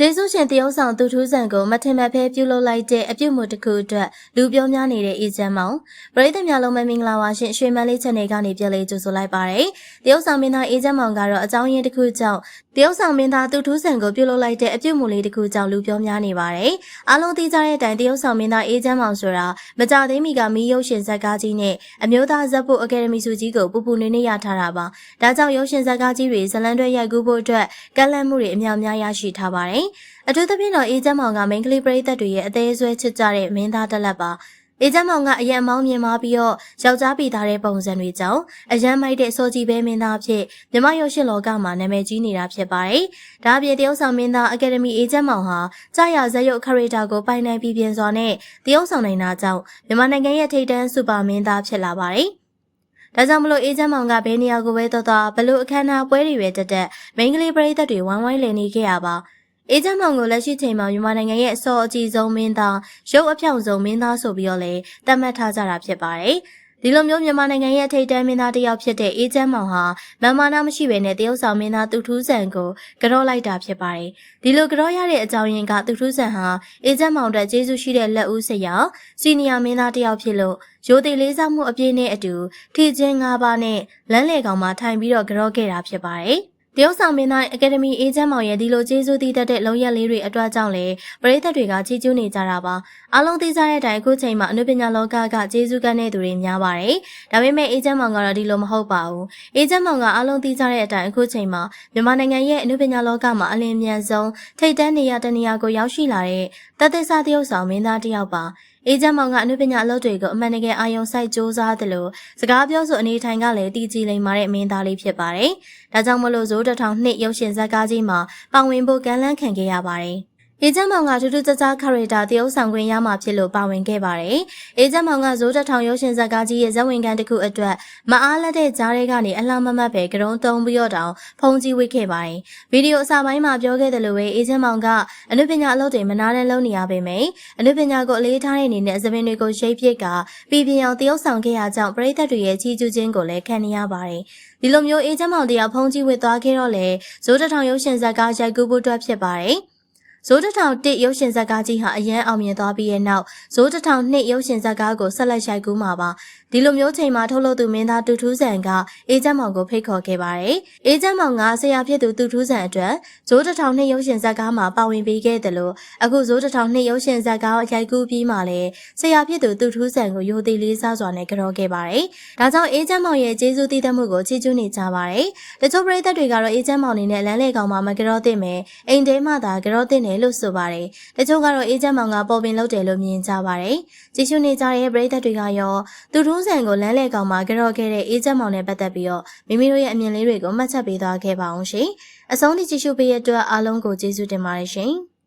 ကျေးဇူးရှင်တရုတ်ဆောင်သူထူးဆန်ကိုမထင်မှတ်ဖဲပြုလုပ်လိုက်တဲ့အပြုတ်မှုတစ်ခုအတွက်လူပြောများနေတဲ့အေဂျင့်မောင်ပရိသတ်များလုံးမင်္ဂလာပါရှင်ရွှေမန်းလေး channel ကနေပြန်လေးကြိုဆိုလိုက်ပါရစေတရုတ်ဆောင်မင်းသားအေဂျင့်မောင်ကတော့အကြောင်းရင်းတစ်ခုကြောင့်တရုတ်ဆောင်မင်းသားသူထူးဆန်ကိုပြုလုပ်လိုက်တဲ့အပြုတ်မှုလေးတစ်ခုကြောင့်လူပြောများနေပါတယ်အားလုံးသိကြတဲ့အတိုင်းတရုတ်ဆောင်မင်းသားအေဂျင့်မောင်ဆိုတာမကြသေးမီကမီးရုပ်ရှင်ဇာတ်ကားကြီးနဲ့အမျိုးသားဇက်ဖို့အကယ်ဒမီဆုကြီးကိုပူပူနွေးနွေးရထားတာပါဒါကြောင့်ရုပ်ရှင်ဇာတ်ကားကြီးတွေဇလန်တွဲရိုက်ကူးဖို့အတွက်ကန့်လန့်မှုတွေအများများရရှိထားပါတယ်အထူးသဖြင့်တော့အေဂျင့်မောင်ကမိန်းကလေးပရိသတ်တွေရဲ့အသေးဆွဲချစ်ကြတဲ့မင်းသားတက်လက်ပါအေဂျင့်မောင်ကအရန်မောင်းမြင်မာပြီးတော့ယောက်ျားပြည်သားတဲ့ပုံစံတွေကြောင့်အရန်မိုက်တဲ့စောကြီးပဲမင်းသားအဖြစ်မြမရုပ်ရှင်လောကမှာနာမည်ကြီးနေတာဖြစ်ပါတယ်။ဒါအပြင်တရုတ်ဆောင်မင်းသားအကယ်ဒမီအေဂျင့်မောင်ဟာကြာရဇက်ရုပ်ခရီတာကိုပိုင်နိုင်ပြီးပြင်စွာနဲ့တရုတ်ဆောင်နိုင်တာကြောင့်မြန်မာနိုင်ငံရဲ့ထိပ်တန်းစူပါမင်းသားဖြစ်လာပါတယ်။ဒါကြောင့်မလို့အေဂျင့်မောင်ကဘယ်နေရာကိုပဲတော်တော်ဘလို့အခမ်းအနားပွဲတွေပဲတက်တက်မိန်းကလေးပရိသတ်တွေဝိုင်းဝိုင်းလည်နေခဲ့ရပါ အေဂျင့်မောင်ကိုလက်ရှိချိန်မှာမြန်မာနိုင်ငံရဲ့အစောအကြီးဆုံးမင်းသားရုပ်အဖြောင့်ဆုံးမင်းသားဆိုပြီးတော့လည်းသတ်မှတ်ထားကြတာဖြစ်ပါတယ်။ဒီလိုမျိုးမြန်မာနိုင်ငံရဲ့ထိပ်တန်းမင်းသားတစ်ယောက်ဖြစ်တဲ့အေဂျင့်မောင်ဟာမမနာမရှိဘဲနဲ့တရုတ်ဆောင်မင်းသားသူထူးဆန်ကိုကြော့လိုက်တာဖြစ်ပါတယ်။ဒီလိုကြော့ရတဲ့အကြောင်းရင်းကသူထူးဆန်ဟာအေဂျင့်မောင်အတွက်ကျေးဇူးရှိတဲ့လက်ဦးဆရာစီနီယာမင်းသားတစ်ယောက်ဖြစ်လို့ရိုသေလေးစားမှုအပြည့်နဲ့အတူထီချင်း၅ပါးနဲ့လမ်းလေကောင်မှာထိုင်ပြီးတော့ကြော့ခဲ့တာဖြစ်ပါတယ်။ တရုတ်ဆောင်မင်းသားအကယ်ဒမီအေဂျင့်မောင်ရဲ့ဒီလိုကျေးဇူးတည်တတ်တဲ့လုံရက်လေးတွေအတွက်ကြောင့်လေပရိသတ်တွေကချီးကျူးနေကြတာပါအားလုံးသိကြတဲ့အတိုင်းအခုချိန်မှာအနုပညာလောကကကျေးဇူးကမ်းတဲ့သူတွေများပါတယ်ဒါပေမဲ့အေဂျင့်မောင်ကတော့ဒီလိုမဟုတ်ပါဘူးအေဂျင့်မောင်ကအားလုံးသိကြတဲ့အတိုင်းအခုချိန်မှာမြန်မာနိုင်ငံရဲ့အနုပညာလောကမှာအလင်းမြန်ဆုံးထိပ်တန်းနေရာတနေရာကိုရောက်ရှိလာတဲ့တသက်စာတရုတ်ဆောင်မင်းသားတစ်ယောက်ပါအေဂျင့်မောင်ကအနုပညာအလုပ်တွေကိုအမှန်တကယ်အာရုံစိုက်စ조사တယ်လို့စကားပြောဆိုအနေထိုင်ကလည်းတည်ကြည်လိမ္မာတဲ့မင်းသားလေးဖြစ်ပါတယ်။ဒါကြောင့်မလို့ဇိုးတထောင်နှစ်ရုပ်ရှင်ဇာတ်ကားကြီးမှာပါဝင်ဖို့ကမ်းလှမ်းခံခဲ့ရပါတယ်။ အေဂျင့်မောင်ကထူးထူးခြားခြားခရီတာတရုပ်ဆောင်ခွင့်ရမှာဖြစ်လို့ပါဝင်ခဲ့ပါတယ်။အေဂျင့်မောင်ကဇိုးတထောင်ရုပ်ရှင်ဇာတ်ကားကြီးရဲ့ဇဝင်ကန်တစ်ခုအတွက်မအားလက်တဲ့ကြားတွေကနေအလှမမတ်ပဲကရုံးသုံးပြီးတော့တောင်ဖုံးကြီးဝစ်ခဲ့ပါတယ်။ဗီဒီယိုအစပိုင်းမှာပြောခဲ့တယ်လို့ပဲအေဂျင့်မောင်ကအနုပညာအလုပ်တွေမနာတဲ့လုပ်နေရပေမယ့်အနုပညာကိုအလေးထားတဲ့အနေနဲ့သပင်တွေကိုရိပ်ပြစ်ကပြည်ပြင်းအောင်တရုပ်ဆောင်ခဲ့ရကြောင်းပရိသတ်တွေရဲ့ချီးကျူးခြင်းကိုလည်းခံနေရပါတယ်။ဒီလိုမျိုးအေဂျင့်မောင်တရားဖုံးကြီးဝစ်သွားခဲ့တော့လေဇိုးတထောင်ရုပ်ရှင်ဇာတ်ကားရိုက်ကူးဖို့အတွက်ဖြစ်ပါတယ်။ ဇိုးတထောင်တစ်ရုပ်ရှင်ဇာတ်ကားကြီးဟာအရန်အောင်မြင်သွားပြီးတဲ့နောက်ဇိုးတထောင်နှစ်ရုပ်ရှင်ဇာတ်ကားကိုဆက်လက်ရိုက်ကူးမှာပါဒီလိုမျိုးချိန်မှာထုတ်လုပ်သူမင်းသားတူထူးဆန်ကအေဂျင့်မောင်ကိုဖိတ်ခေါ်ခဲ့ပါတယ်အေဂျင့်မောင်ကဆရာဖြစ်သူတူထူးဆန်အတွက်ဇိုးတထောင်နှစ်ရုပ်ရှင်ဇာတ်ကားမှာပါဝင်ပေးခဲ့တယ်လို့အခုဇိုးတထောင်နှစ်ရုပ်ရှင်ဇာတ်ကားရိုက်ကူးပြီးမှလည်းဆရာဖြစ်သူတူထူးဆန်ကိုယိုသေးလေးစားစွာနဲ့ကြောခဲ့ပါတယ်ဒါကြောင့်အေဂျင့်မောင်ရဲ့ကျေးဇူးတည်တတ်မှုကိုချီးကျူးနေကြပါတယ်တချို့ပရိသတ်တွေကတော့အေဂျင့်မောင်နေနဲ့လမ်းလေကောင်မှာမကြောသင့်မယ်အိမ်ထဲမှသာကြောသင့်တယ်လို့ဆိုပါတယ်။တချို့ကတော့အေဂျင့်မောင်ကပေါ်ပင်လုပ်တယ်လို့မြင်ကြပါတယ်။ကြည့်ရှုနေကြတဲ့ပရိသတ်တွေကရောသူထုံးစံကိုလမ်းလေကောင်မှာကြော့ခဲ့တဲ့အေဂျင့်မောင်နဲ့ပတ်သက်ပြီးတော့မိမိတို့ရဲ့အမြင်လေးတွေကိုမှတ်ချက်ပေးသွားခဲ့ပါအောင်ရှင်။အဆုံးထိကြည့်ရှုပေးရတဲ့အတွက်အားလုံးကိုကျေးဇူးတင်ပါတယ်ရှင်။